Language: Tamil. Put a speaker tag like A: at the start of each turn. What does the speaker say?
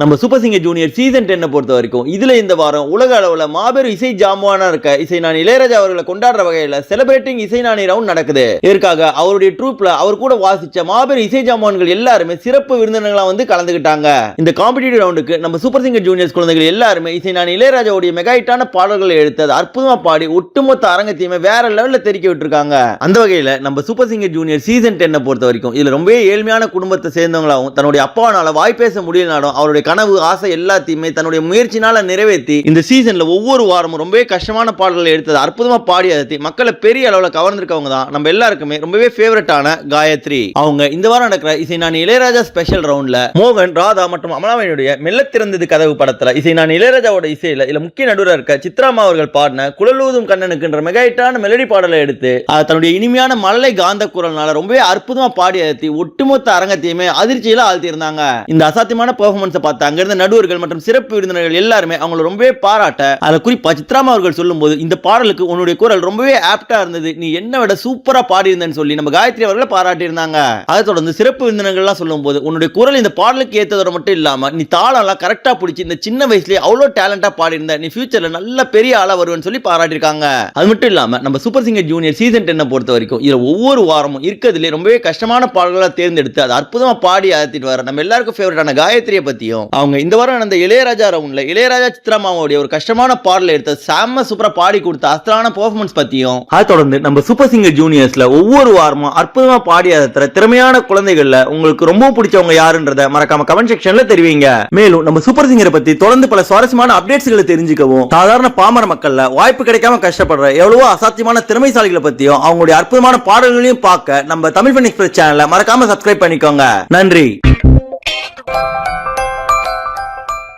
A: நம்ம சூப்பர் சிங்கர் ஜூனியர் சீசன் டென்னை பொறுத்த வரைக்கும் இதில் இந்த வாரம் உலக அளவில் மாபெரும் இசை ஜாமுவானா இருக்க இசை நான் இளையராஜா அவர்களை கொண்டாடுற வகையில் செலிப்ரேட்டிங் இசை நாணி ரவுண்ட் நடக்குது. இதற்காக அவருடைய ட்ரூப்பில் அவர் கூட வாசிச்ச மாபெரும் இசை ஜாமான்கள் எல்லாருமே சிறப்பு விருந்தினர்களாக வந்து கலந்துக்கிட்டாங்க இந்த காம்படிட்டிவ் ரவுண்டுக்கு நம்ம சூப்பர் சிங்கர் ஜூனியர்ஸ் குழந்தைகள் எல்லாருமே இசை நான் இளையராஜாவுடைய மெகாயிட்டான பாடல்களை எடுத்து அதை அற்புதமாக பாடி ஒட்டுமொத்த அரங்கத்தையுமே வேற லெவலில் தெரிக்க விட்டுருக்காங்க. அந்த வகையில் நம்ம சூப்பர் சிங்கர் ஜூனியர் சீசன் டென்னை பொறுத்த வரைக்கும் இதில் ரொம்பவே ஏழ்மையான குடும்பத்தை சேர்ந்தவங்களாகவும் தன்னுடைய அப்பாவானால வாய் பேச முடியலனாலும் அவருடைய கனவு ஆசை எல்லாத்தையுமே தன்னுடைய முயற்சினால நிறைவேற்றி இந்த சீசன்ல ஒவ்வொரு வாரமும் ரொம்பவே கஷ்டமான பாடல்களை எடுத்தது அற்புதமா பாடி அதை மக்களை பெரிய அளவில் கவர்ந்திருக்கவங்க தான். நம்ம எல்லாருக்குமே ரொம்பவே ஃபேவரட்டான காயத்ரி. அவங்க இந்த வாரம் நடக்கிற இசை நான் இளையராஜா ஸ்பெஷல் ரவுண்ட்ல மோகன் ராதா மற்றும் அமலாவனுடைய மெல்ல திறந்தது கதவு படத்துல இசை நான் இளையராஜாவோட இசையில இதுல முக்கிய நடுவராக இருக்க சித்ராமா அவர்கள் பாடின குழலூதும் கண்ணனுக்குன்ற மெகாயிட்டான மெலடி பாடலை எடுத்து தன்னுடைய இனிமையான மலை காந்த குரல்னால ரொம்பவே அற்புதமா பாடி அழுத்தி ஒட்டுமொத்த அரங்கத்தையுமே அதிர்ச்சியில ஆழ்த்தி இருந்தாங்க இந்த அசாத்தியமான பெர்ஃபார்மன்ஸை பார்த்து அங்கிருந்த நடுவர்கள் மற்றும் சிறப்பு விருந்தினர்கள் எல்லாருமே அவங்களை ரொம்பவே பாராட்ட அதை குறிப்பா சித்ராமா அவர்கள் சொல்லும்போது இந்த பாடலுக்கு உன்னுடைய குரல் ரொம்பவே ஆப்டா இருந்தது. நீ என்ன விட சூப்பரா பாடியிருந்தேன்னு சொல்லி நம்ம காயத்ரி அவர்களை பாராட்டி இருந்தாங்க அதை தொடர்ந்து சிறப்பு விருந்தினர்கள்லாம் சொல்லும்போது உன்னுடைய குரல் இந்த பாடலுக்கு ஏத்ததோட மட்டும் இல்லாம நீ தாளம்லாம் கரெக்டா பிடிச்சி இந்த சின்ன வயசுலயே அவ்வளோ டேலண்டா பாடியிருந்த நீ ஃபியூச்சர்ல நல்ல பெரிய ஆளா வருவேன்னு சொல்லி பாராட்டியிருக்காங்க. அது மட்டும் இல்லாம நம்ம சூப்பர் சிங்கர் ஜூனியர் சீசன் டென்னை பொறுத்த வரைக்கும் இதுல ஒவ்வொரு வாரமும் இருக்கிறதுல ரொம்பவே கஷ்டமான பாடல்களை தேர்ந்தெடுத்து அதை அற்புதமா பாடி ஆத்திட்டு வர நம்ம எல்லாருக்கும் ஃபேவரட்டான காயத்ரியை பத்தியும் அவங்க இந்த வாரம் நடந்த இளையராஜா ரவுண்ட்ல இளையராஜா சித்ராமாவோடைய ஒரு கஷ்டமான பாடலை எடுத்த செம்ம சூப்பரா பாடி கொடுத்த அஸ்தலான பெர்ஃபார்மன்ஸ் பத்தியும் அதை தொடர்ந்து நம்ம சூப்பர் சிங்கர் ஜூனியர்ஸ்ல ஒவ்வொரு வாரமும் அற்புதமா பாடி திறமையான குழந்தைகள்ல உங்களுக்கு ரொம்ப பிடிச்சவங்க யாருன்றத மறக்காம கமெண்ட் செக்ஷன்ல தெரிவிங்க. மேலும் நம்ம சூப்பர் சிங்கரை பத்தி தொடர்ந்து பல சுவாரஸ்யமான அப்டேட்ஸ்களை தெரிஞ்சுக்கவும் சாதாரண பாமர மக்கள்ல வாய்ப்பு கிடைக்காம கஷ்டப்படுற எவ்வளவோ அசாத்தியமான திறமைசாலிகளை பத்தியும் அவங்களுடைய அற்புதமான பாடல்களையும் பார்க்க நம்ம தமிழ் ஃபன் எக்ஸ்பிரஸ் சேனலை மறக்காம சப்ஸ்கிரைப் பண்ணிக்கோங்க. நன்றி.